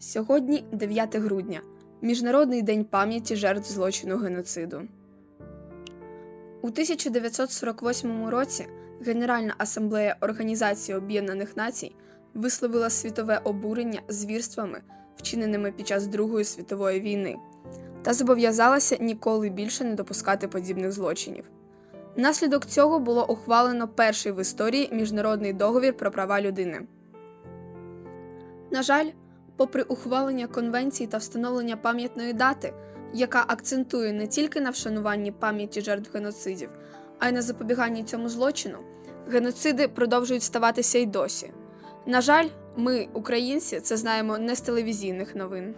Сьогодні 9 грудня, Міжнародний день пам'яті жертв злочину геноциду. У 1948 році Генеральна асамблея Організації Об'єднаних Націй висловила світове обурення звірствами, вчиненими під час Другої світової війни, та зобов'язалася ніколи більше не допускати подібних злочинів. Внаслідок цього було ухвалено перший в історії міжнародний договір про права людини. На жаль, попри ухвалення конвенції та встановлення пам'ятної дати, яка акцентує не тільки на вшануванні пам'яті жертв геноцидів, а й на запобіганні цьому злочину, геноциди продовжують ставатися й досі. На жаль, ми, українці, це знаємо не з телевізійних новин.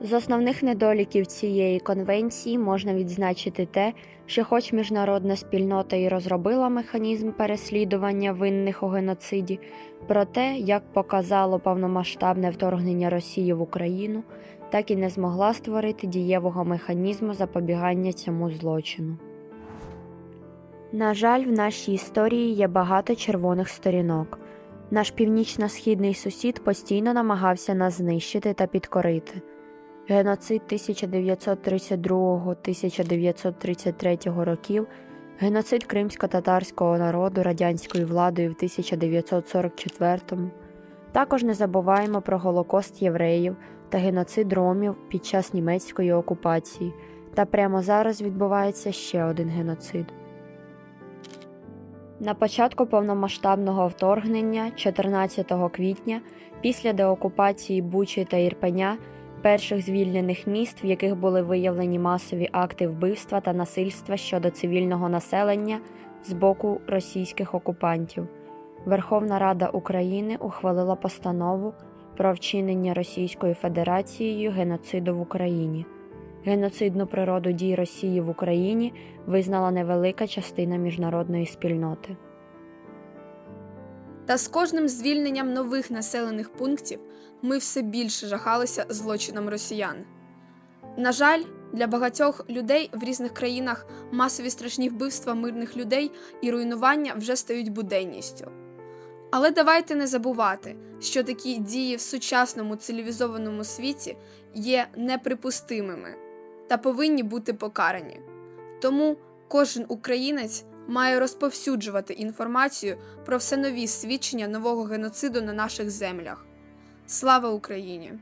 З основних недоліків цієї конвенції можна відзначити те, що, хоч міжнародна спільнота і розробила механізм переслідування винних у геноциді, проте, як показало повномасштабне вторгнення Росії в Україну, так і не змогла створити дієвого механізму запобігання цьому злочину. На жаль, в нашій історії є багато червоних сторінок. Наш північно-східний сусід постійно намагався нас знищити та підкорити. Геноцид 1932-1933 років, геноцид кримсько-татарського народу радянською владою в 1944-му. Також не забуваємо про Голокост євреїв та геноцид ромів під час німецької окупації. Та прямо зараз відбувається ще один геноцид. На початку повномасштабного вторгнення, 14 квітня, після деокупації Бучі та Ірпеня, перших звільнених міст, в яких були виявлені масові акти вбивства та насильства щодо цивільного населення з боку російських окупантів, Верховна Рада України ухвалила постанову про вчинення Російською Федерацією геноциду в Україні. Геноцидну природу дій Росії в Україні визнала невелика частина міжнародної спільноти. Та з кожним звільненням нових населених пунктів ми все більше жахалися злочином росіян. На жаль, для багатьох людей в різних країнах масові страшні вбивства мирних людей і руйнування вже стають буденністю. Але давайте не забувати, що такі дії в сучасному цивілізованому світі є неприпустимими та повинні бути покарані. Тому кожен українець має розповсюджувати інформацію про все нові свідчення нового геноциду на наших землях. Слава Україні!